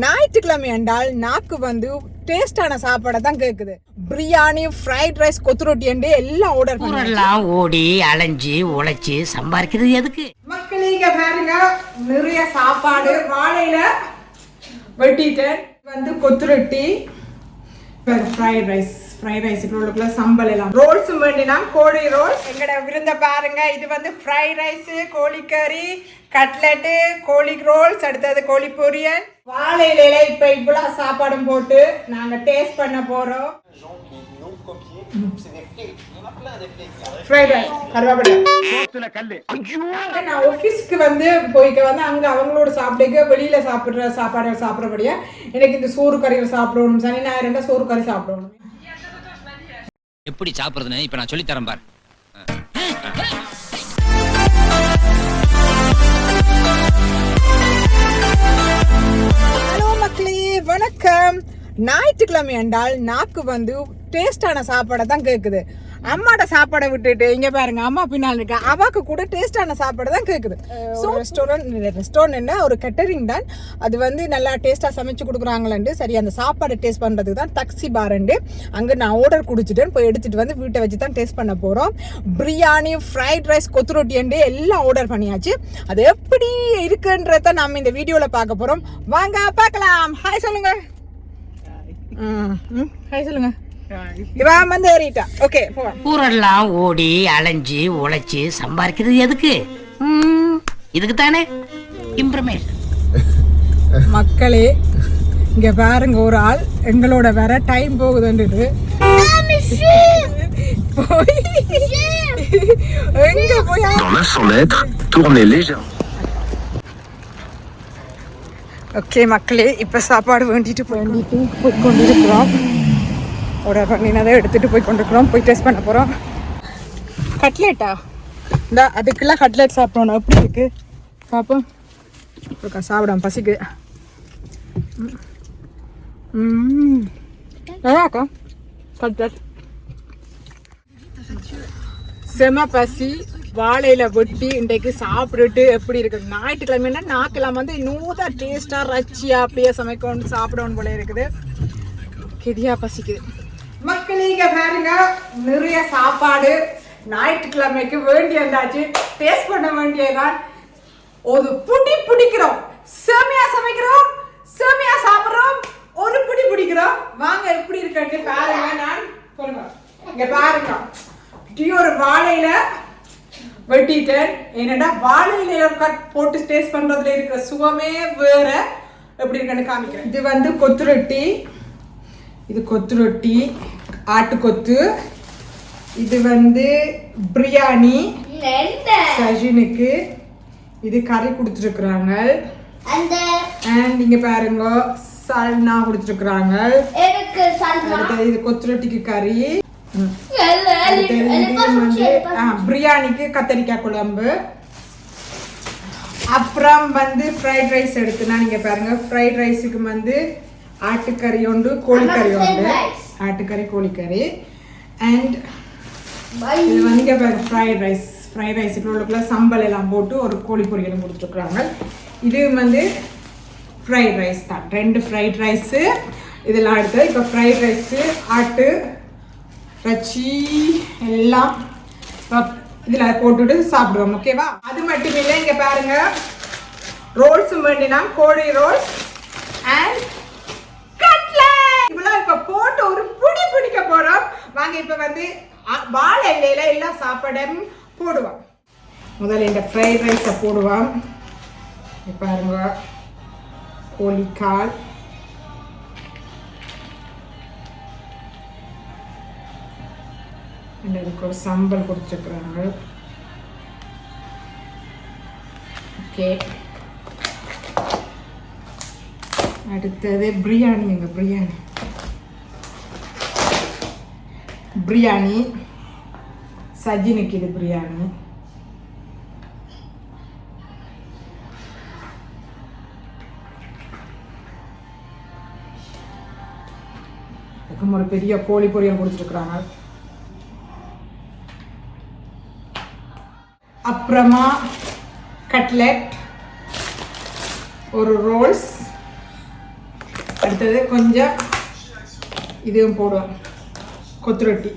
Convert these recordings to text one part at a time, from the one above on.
ஞாயிற்றுக்கிழமை என்றால் நாக்கு வந்து டேஸ்டான சாப்பாடை தான் கேக்குது. பிரியாணி ஃப்ரைட் ரைஸ் கொத்து ரொட்டி என்று எல்லாம் ஆர்டர் பண்ணி ஊரெல்லாம் ஓடி அலைஞ்சு உழைச்சு சம்பாதிக்கிறது எதுக்கு? மக்களீங்க பாருங்க நிறைய சாப்பாடு வாழையில வெட்டிட்டேன். வந்து கொத்து ரொட்டி ஃப்ரைட் ரைஸ் ஃப்ரைட் ரைஸுக்கு உள்ளுக்குள்ள சம்பல் எல்லாம். ரோல்ஸும் வேண்டினா கோழி ரோல்ஸ் எங்கட விருந்த பாருங்க இது வந்து ஃப்ரைட் ரைஸ் கோழிக்கறி கட்லெட்டு கோழி ரோல்ஸ் அடுத்தது கோழி பொரியல். வாழை இலையில இப்ப இவ்வளவு சாப்பாடும் போட்டு நாங்க டேஸ்ட் பண்ண ரைஸ் ஆஃபீஸ்க்கு வந்து போய்க்க வந்து அங்கே அவங்களோட சாப்பிட்டுக்க வெளியில சாப்பிட்ற சாப்பாடு சாப்பிட்றபடியா எனக்கு இந்த சோறு கறிகள் சாப்பிடணும் சனி ஞாயிறு சோறு கறி சாப்பிடணும். எப்படி சாப்பிடுறதுன்னு இப்ப நான் சொல்லி தரேன் பார். ஹலோ மக்களே வணக்கம். ஞாயிற்றுக்கிழமை என்றால் நாக்கு வந்து டேஸ்டான சாப்பாடை தான் கேட்குது அம்மாட்ட சாப்பாடை விட்டுட்டு இங்க பாருங்க அம்மா பின்னால் இருக்கா? அவாக்கு கூட டேஸ்டான சாப்பாடு தான் கேட்குது ஸோ ரெஸ்டாரண்ட் ரெஸ்டாரண்ட் ஒரு கெட்டரிங் தான். அது வந்து நல்லா டேஸ்ட்டாக சமைச்சு கொடுக்குறாங்களேன்ட்டு சரி அந்த சாப்பாடை டேஸ்ட் பண்ணுறதுக்கு தான் டாக்ஸி பாருண்டு அங்கே நான் ஆர்டர் குடிச்சிட்டேன். போய் எடுத்துட்டு வந்து வீட்டை வச்சு தான் டேஸ்ட் பண்ண போகிறோம் பிரியாணி ஃப்ரைட் ரைஸ் கொத்து ரொட்டி எல்லாம் ஆர்டர் பண்ணியாச்சு. அது எப்படி இருக்குன்றத நம்ம இந்த வீடியோவில் பார்க்க போகிறோம் வாங்க பார்க்கலாம். ஹாய் சொல்லுங்க. ஹாய் சொல்லுங்க. இவன் வந்து ஏறிட்டா ஓகே போலாம் ஊரெல்லாம் ஓடி அலைஞ்சு உழைச்சு சம்பாதிக்கிறது எதுக்கு? ம், இதுக்கு தானே இம்ப்ரமேஷன் மக்களே இங்க பாருங்க ஒரு ஆள் எங்களோட வேற டைம் போகுதுன்றது போய் எங்க போய்? Dans 900 mètres, tournez légèrement. Okay மக்களே இப்போ சாப்பாடு வேண்டிட்டு வேண்டிட்டு போய் கொண்டிருக்கிறோம். ஆர்டர் பண்ணினதை எடுத்துகிட்டு போய் கொண்டிருக்கிறோம். போய் டெஸ்ட் பண்ண போகிறோம் கட்லெட்டா இந்த அதுக்கெல்லாம் கட்லெட் சாப்பிடணும். எப்படி இருக்குது பார்ப்போம் இருக்கா சாப்பிடாம பசிக்கு நல்லா நல்லாக்கா கட்லெட் செம பசி வாழையில வெட்டி இன்றைக்கு சாப்பிட்டுட்டு எப்படி இருக்கு? ஞாயிற்றுக்கிழமைன்னா நாக்கெல்லாம் வந்து நூதா டேஸ்டா ரச்சியா அப்படியே சமைக்கணும் சாப்பிடணும் போல இருக்குது. கெதியா பசிக்குது. நீங்க பாருங்க. நிறைய சாப்பாடு ஞாயிற்றுக்கிழமைக்கு வேண்டியதாச்சு. டேஸ்ட் பண்ண வேண்டியதான் ஒரு புடி பிடிக்கிறோம். சேமியா சமைக்கிறோம். சேமியா சாப்பிடுறோம். ஒரு புடி பிடிக்கிறோம். வாங்க எப்படி இருக்குன்னு பாருங்க. நான் சொல்லுங்க இங்க பாருங்க. இப்படி ஒரு வாழையில வெட்டிட்டேன் என்னடா வாழையில கட் போட்டு டேஸ்ட் பண்றதுல இருக்கிற சுகமே வேற எப்படி இருக்குன்னு காமிக்கிறேன். இது வந்து கொத்து ரொட்டி. இது கொத்து ரொட்டி. ஆட்டுக்கொத்து. இது வந்து பிரியாணி. சஜினுக்கு. இது கறி கொடுத்துருக்குறாங்க அண்ட் இங்க பாருங்க சல்னா கொடுத்துருக்குறாங்க அடுத்தது இது கொத்து ரொட்டிக்கு கறி வந்து பிரியாணிக்கு கத்தரிக்காய் குழம்பு. அப்புறம் வந்து ஃப்ரைட் ரைஸ் எடுத்துனா நீங்க பாருங்க ஃப்ரைட் ரைஸுக்கு வந்து ஆட்டுக்கறி உண்டு கோழிக்கறி உண்டு. ஆட்டுக்கறி கோழிக்கறி அண்ட் இது வந்து இங்க ஃப்ரைட் ரைஸ் ஃப்ரைட் ரைஸுக்கு உள்ளுக்குள்ள சம்பல் எல்லாம் போட்டு ஒரு கோழி பொரியலும் கொடுத்துருக்குறாங்க இது வந்து ஃப்ரைட் ரைஸ் தான் ரெண்டு ஃப்ரைட் ரைஸு இதெல்லாம் எடுத்து இப்போ ஃப்ரைட் ரைஸு ஆட்டு ரச்சி எல்லாம் இதில் போட்டுட்டு சாப்பிடுவோம் ஓகேவா அது மட்டும் இல்லை இங்கே பாருங்க ரோல்ஸும் வேண்டினா கோழி ரோல்ஸ் அண்ட் கட்லெட் இவ்வளவு இப்ப போட்டு ஒரு எடுக்க பிடிக்க போறோம். வாங்க இப்ப வந்து வாழை இலையில எல்லா சாப்பாடும் போடுவோம். முதல்ல இந்த ஃப்ரைட் ரைஸை போடுவோம். பாருங்க. கோழிக்கால். இதுக்கு ஒரு சம்பல் கொடுத்துருக்குறாங்க. ஓகே. அடுத்தது பிரியாணி எங்க பிரியாணி. பிரியாணி சஜினுக்கு இது பிரியாணி அதுக்கும் ஒரு பெரிய கோழி பொரியல் கொடுத்துருக்குறாங்க அப்புறமா கட்லெட் ஒரு ரோல்ஸ் அடுத்தது கொஞ்சம் இதுவும் போடுவோம் கொத்து ரொட்டி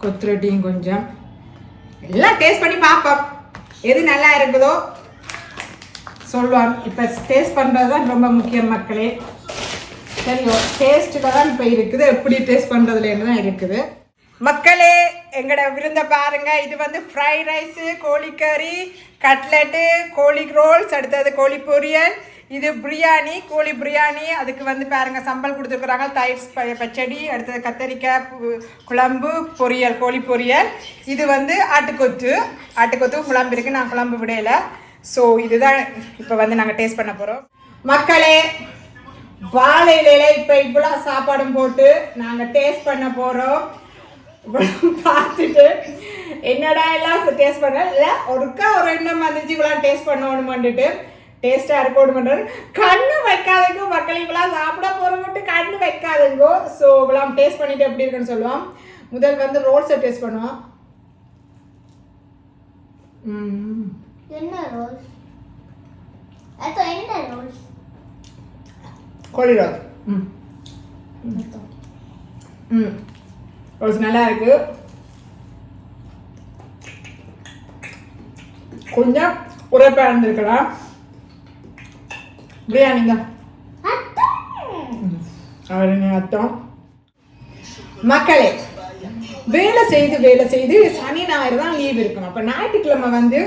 கொத்து ரொட்டியும் கொஞ்சம். எல்லாம் டேஸ்ட் பண்ணி பார்ப்போம். எது நல்லா இருக்குதோ சொல்லுவான் இப்போ டேஸ்ட் பண்ணுறது தான் ரொம்ப முக்கியம் மக்களே. சரியோ டேஸ்ட்டில் தான் இப்போ இருக்குது. எப்படி டேஸ்ட் பண்ணுறதுலேருந்து தான் இருக்குது? மக்களே எங்களோட விருந்த பாருங்க. இது வந்து ஃப்ரைட் ரைஸு கோழிக்கறி கட்லெட்டு கோழி ரோல்ஸ் அடுத்தது கோழி பொரியல். இது பிரியாணி கோழி பிரியாணி. அதுக்கு வந்து பாருங்க சம்பல் கொடுத்துருக்குறாங்க. தயிர் பச்சடி அடுத்தது கத்தரிக்காய் குழம்பு பொரியல் கோழி பொரியல். இது வந்து ஆட்டுக்கொத்து. ஆட்டுக்கொத்து குழம்பு இருக்குது நான் குழம்பு விடையில ஸோ இதுதான் இப்போ வந்து நாங்கள் டேஸ்ட் பண்ண போகிறோம் மக்களே வாழை இலையில இப்போ இவ்வளோ சாப்பாடும் போட்டு நாங்கள் டேஸ்ட் பண்ண போகிறோம் பார்த்துட்டு என்னடா எல்லாம் டேஸ்ட் பண்ண? இல்லை ஒருக்கா ஒரு எண்ணம் வந்துச்சு இவ்வளோ டேஸ்ட் பண்ணணுமான்ட்டு டேஸ்ட்டாக இருக்கணும்ன்றது கண்ணு வைக்காதீங்க மக்கள் இவ்வளோ சாப்பிட போகிற மட்டும் கண்ணு வைக்காதுங்கோ. ஸோ இவ்வளோ டேஸ்ட் பண்ணிட்டு எப்படி இருக்குன்னு சொல்லுவோம். முதல் வந்து ரோல்ஸை டேஸ்ட் பண்ணுவோம். ம் என்ன அது என்ன ரோஸ் கோழி ரோல் ம் ம். ரோல்ஸ் நல்லா இருக்கு. கொஞ்சம் உரைப்பாக இருந்திருக்கலாம் பிரியாணி தான் அவருங்க அர்த்தம் மக்களே வேலை செய்து வேலை செய்து சனி ஞாயிறு தான் லீவ் இருக்கும் அப்போ ஞாயிற்றுக்கிழமை வந்து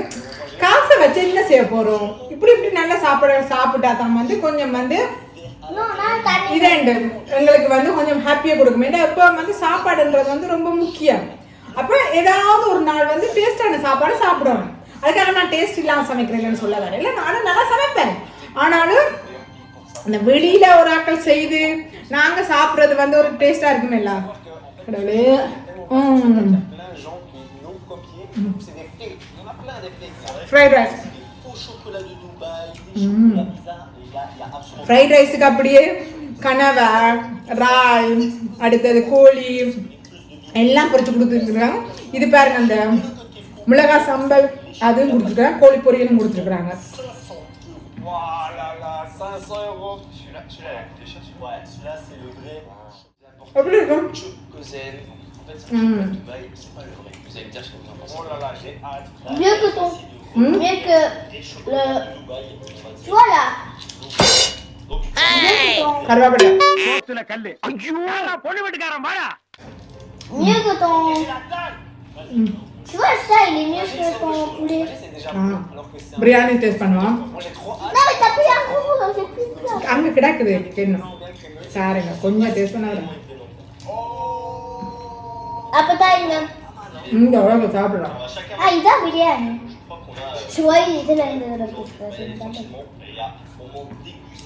காசை வச்சு என்ன செய்ய போகிறோம் இப்படி இப்படி நல்லா சாப்பிட சாப்பிட்டா தான் வந்து கொஞ்சம் வந்து இதண்டு. எங்களுக்கு வந்து கொஞ்சம் ஹாப்பியாக கொடுக்கும் ஏன்னா இப்போ வந்து சாப்பாடுன்றது வந்து ரொம்ப முக்கியம். அப்போ ஏதாவது ஒரு நாள் வந்து டேஸ்டான சாப்பாடு சாப்பிடணும். அதுக்காக நான் டேஸ்ட் இல்லாமல் சமைக்கிறேன்னு சொல்ல வரேன். இல்லை நானும் நல்லா சமைப்பேன். ஆனாலும் அந்த வெளியில ஒரு ஆட்கள் செய்து நாங்க சாப்பிடுறது வந்து ஒரு டேஸ்டா இருக்குமே இல்ல. கடவுளே. ஃப்ரைட் ரைஸ் ஃப்ரைட் ரைஸுக்கு அப்படியே கனவை ரால் அடுத்தது கோழி எல்லாம் பொறிச்சு கொடுத்துருக்குறாங்க இது பாருங்க அந்த மிளகா சம்பல் அதுவும் கொடுத்துருக்குறாங்க கோழி பொரியலும் கொடுத்துருக்குறாங்க எப்படி இருக்கும் Mieux que ton. Mieux que le. Voilà. Mieux que ton கருவேப்பிலை mieux que ton tu vois ça il est mieux que ton poulet Ah. Biryani non mais t'as pris un gros j'ai plus de place அங்க கிடக்குது கிண்ணம் சாருங்க கொஞ்சம் taste பண்ண விட après t'as une இந்த உலக சாப்பிடலாம் ah il a biryani tu vois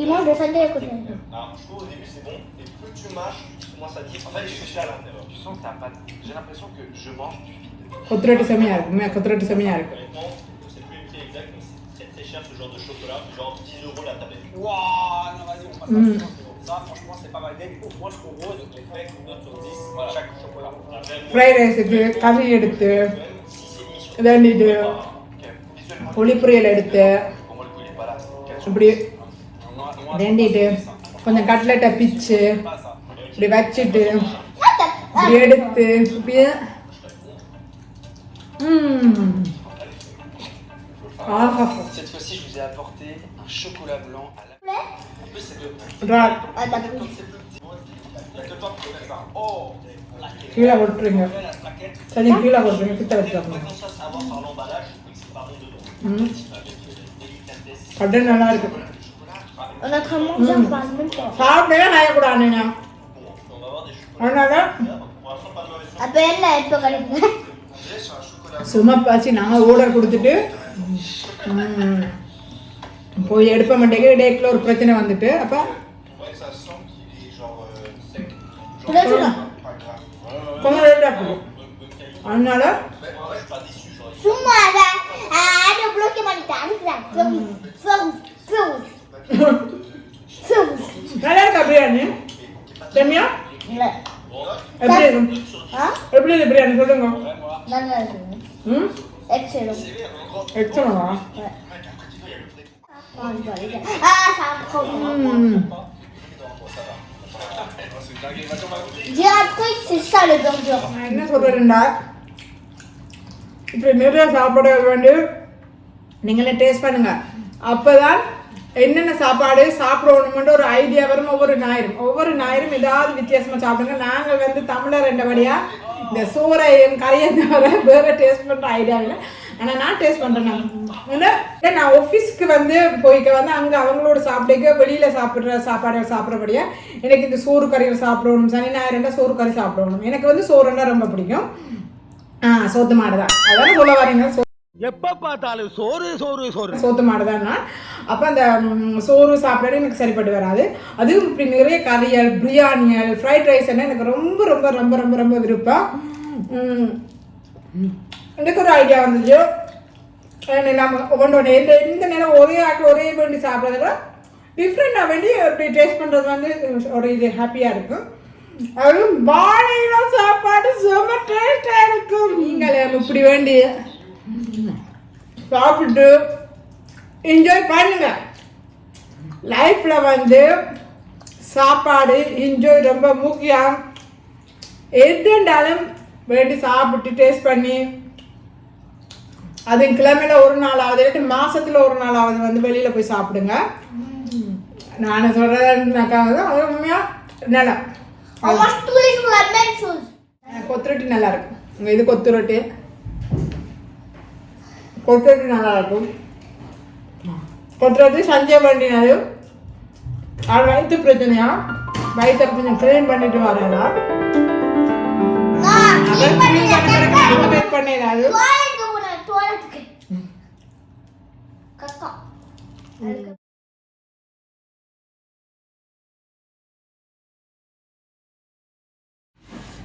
il mange de Sandrine à côté Alors, je trouve au début c'est bon, et plus tu mâches, tu commences à dire. En fait, je suis à l'intérieur. Tu sens que t'as pas. J'ai l'impression que je mange du vide. கொத்து ரொட்டி செம்மையா இருக்கு உண்மையா கொத்து ரொட்டி செம்மையா இருக்கு Honnêtement, c'est plus le prix exact, mais c'est très très cher ce genre de chocolat. Genre 10 euros la tablette. Waouh, non, vas-y, on passe Mm. à Ça, franchement, c'est pas mal. Dès que moi je trouve rose, les faits, une note sur 10, voilà. chaque chocolat. Après, fried ரைஸுக்கு கறி எடுத்து si c'est mis sur. இதாண்டி இது Ok, visuellement, புளி பொரியல் எடுத்து pour ரெண்டிட்டு கொஞ்சம் கட்லெட்டை பிச்சு. இப்படி வச்சுட்டு ah இப்படி எடுத்து இப்படியே ah. Oh கீழே plaquette. சரி கீழே கொட்டுறீங்க கிட்ட euh, délicatesse. கடை நல்லா இருக்கு on train de manger on parle même mauvaise அப்ப என்ன இப்போ கிடைக்கும் சும்மா பாச்சு நாங்கள் ஆர்டர் கொடுத்துட்டு போய் எடுப்ப மாட்டேங்க டேக்கில் ஒரு பிரச்சனை வந்துட்டு அப்போ euh. கொஞ்சம் லேட்டாக போகும் அதனால சும்மா அதை அதை bloqué பண்ணிட்டேன் நல்லா இருக்கா பிரியாணி செம்மியா எப்படி இருக்கும் ஆ? எப்படி இருக்கு பிரியாணி? சொல்லுங்க. நல்லா இருக்குது ம்? எக்ஸலும் எக்ஸலவா ஆ சாப்பிட்டு ம். J'ai appris que c'est ça le burger. நான் என்ன சொல்றேன்டா இப்படி நிறைய சாப்பாடு வேண்டி நீங்களே டேஸ்ட் பண்ணுங்க. அப்பதான் என்னென்ன சாப்பாடு சாப்பிடணுமென்ற ஒரு ஐடியா வரும் ஒவ்வொரு ஞாயிறும் ஒவ்வொரு ஞாயிறும் ஏதாவது வித்தியாசமாக சாப்பிடுங்க. நாங்கள் வந்து தமிழர் என்றபடியா இந்த சோறையும் கறியும் தவிர வேற டேஸ்ட் பண்ணுற ஐடியா இல்லை. ஆனால் நான் டேஸ்ட் பண்ணுறேன் நான் நான் ஆஃபீஸ்க்கு வந்து போய்க்க வந்து அங்கே அவங்களோட சாப்பிடுக்க வெளியில் சாப்பிட்ற சாப்பாடு சாப்பிட்றபடியா எனக்கு இந்த சோறு கறிகள் சாப்பிடணும் சனி ஞாயிறுண்டா சோறு கறி சாப்பிடணும். எனக்கு வந்து சோறுன்னா ரொம்ப பிடிக்கும். ஆ சோத்து மாடு தான் அதாவது உள்ள வரீங்க எப்ப பார்த்தாலும் சோறு சோறு சோறு. சோத்து மாடு தான் நான். அப்போ அந்த சோறு சாப்பிட எனக்கு சரிப்பட்டு வராது. அதுவும் இப்படி நிறைய கறியல் பிரியாணியல் ஃப்ரைட் ரைஸ் எனக்கு ரொம்ப ரொம்ப ரொம்ப ரொம்ப ரொம்ப விருப்பம். எனக்கு ஒரு ஐடியா வந்துச்சு. நம்ம ஒவ்வொன்று எந்த எந்த நேரம் ஒரே ஆட்டில் ஒரே வேண்டி சாப்பிட்றத விட டிஃப்ரெண்டாக வேண்டி அப்படி டேஸ்ட் பண்ணுறது வந்து ஒரு இது ஹாப்பியாக இருக்கும். அதுவும் வாழையில சாப்பாடு செம்ம டேஸ்டாக இருக்கும். நீங்கள் இப்படி வேண்டி சாப்பிட்டு என்ஜாய் பண்ணுங்க. லைஃப்ல வந்து சாப்பாடு என்ஜாய் ரொம்ப முக்கியம். எதுண்டாலும் வேண்டி சாப்பிட்டு டேஸ்ட் பண்ணி அது கிழமையில ஒரு நாளாவது இல்லாட்டி மாசத்துல ஒரு நாளாவது வந்து வெளியில போய் சாப்பிடுங்க. நான் சொல்றதுனாக்கா அது உண்மையா? நல்லா. On mange tous les jours la même chose. கொத்து ரொட்டி நல்லா இருக்கும். இது கொத்து ரொட்டி கொத்து ரொட்டி நல்லா இருக்கும் கொத்து ரொட்டி சஞ்சய் பண்ணினது அது வயிற்று பிரச்சனையா வயிற்றை கொஞ்சம் க்ளீன் பண்ணிட்டு. வெயிட் பண்ணிடாது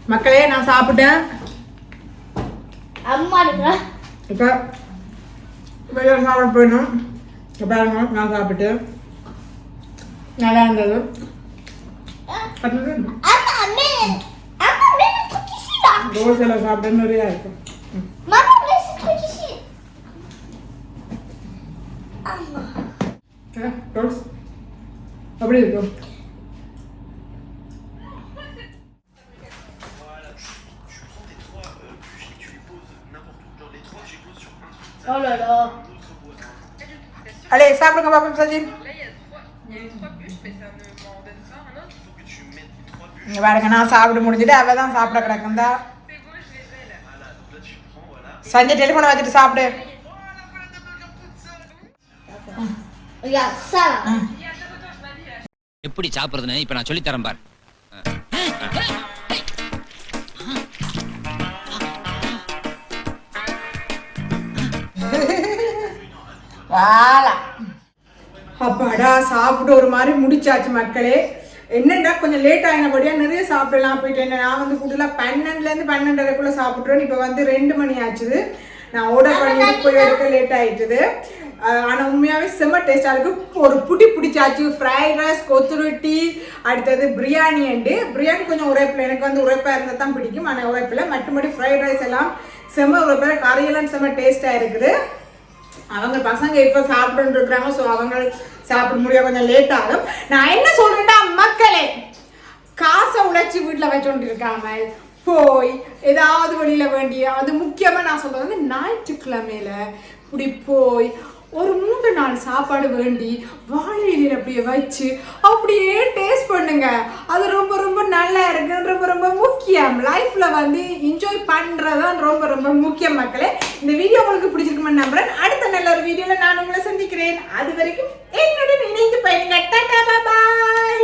மக்களே நான் சாப்பிட்டேன் அம்மா இப்போ வெளியே சாப்பிட போயிடணும் இப்போ பாருங்க நான் சாப்பிட்டு நல்லா இருந்தது அடுத்தது அம்மா mais அம்மா mais le truc ici là தோசையில் சாப்பிட்டு நிறையா இருக்கும் maman mais அடே சாப்பிடுங்க பாப்பா சஜின் இங்க பாருங்க நான் சாப்பிட்டு முடிஞ்சுட்டு அவ தான் சாப்பிட கிடக்குந்தா சஞ்சய் டெலிஃபோனை வச்சுட்டு சாப்பிடு எப்படி சாப்பிடுறதுன்னு இப்ப நான் சொல்லி தரேன் பார். வாலா. அப்பாடா சாப்பிட்டு ஒரு மாதிரி முடிச்சாச்சு மக்களே. என்னடா கொஞ்சம் லேட் ஆகினபடியா நிறைய சாப்பிடலாம் போயிட்டு என்ன நான் வந்து கூட்டலாம் பன்னெண்டுலேருந்து பன்னெண்டரைக்குள்ள சாப்பிட்றேன் இப்போ வந்து ரெண்டு மணி ஆச்சுது. நான் ஆர்டர் பண்ணிட்டு போய் எடுக்க லேட் ஆயிட்டுது. ஆஹ் ஆனா உண்மையாவே செம்ம டேஸ்டா இருக்கு. ஒரு புடி பிடிச்சாச்சு. ஃப்ரைட் ரைஸ் கொத்து ரொட்டி அடுத்தது பிரியாணி அண்டு பிரியாணி கொஞ்சம் உரைப்பில். எனக்கு வந்து உரைப்பா இருந்தால் தான் பிடிக்கும். ஆனால் உரைப்பில். மற்றபடி ஃப்ரைட் ரைஸ் எல்லாம் செம்ம உரைப்பில். கறியெல்லாம் செம்ம டேஸ்டா இருக்குது. அவங்க பசங்க இப்போ சாப்பிட்டு இருக்கிறாங்க ஸோ அவங்க சாப்பிட முடியாது கொஞ்சம் லேட் ஆகும். நான் என்ன சொல்றேன்னா மக்களே காசை உழைச்சி வீட்டில் வச்சுட்டு இருக்காங்க போய் ஏதாவது வெளியில வேண்டிய அது முக்கியமா நான் சொல்றது வந்து ஞாயிற்றுக்கிழமையில இப்படி போய் ஒரு மூன்று நாள் சாப்பாடு வேண்டி வாழை இலையில அப்படியே வச்சு அப்படியே டேஸ்ட் பண்ணுங்க. அது ரொம்ப ரொம்ப நல்லா இருக்கு. ரொம்ப ரொம்ப முக்கியம். லைஃப்ல வந்து என்ஜாய் பண்றதுதான் ரொம்ப ரொம்ப முக்கியம் மக்களே. இந்த வீடியோ உங்களுக்கு பிடிச்சிருக்குமென்னு நம்புறேன். அடுத்த நல்ல ஒரு வீடியோல நான் உங்களை சந்திக்கிறேன். அது வரைக்கும் என்னுடன் இணைந்து பயணிங்க. டாடா பாய்.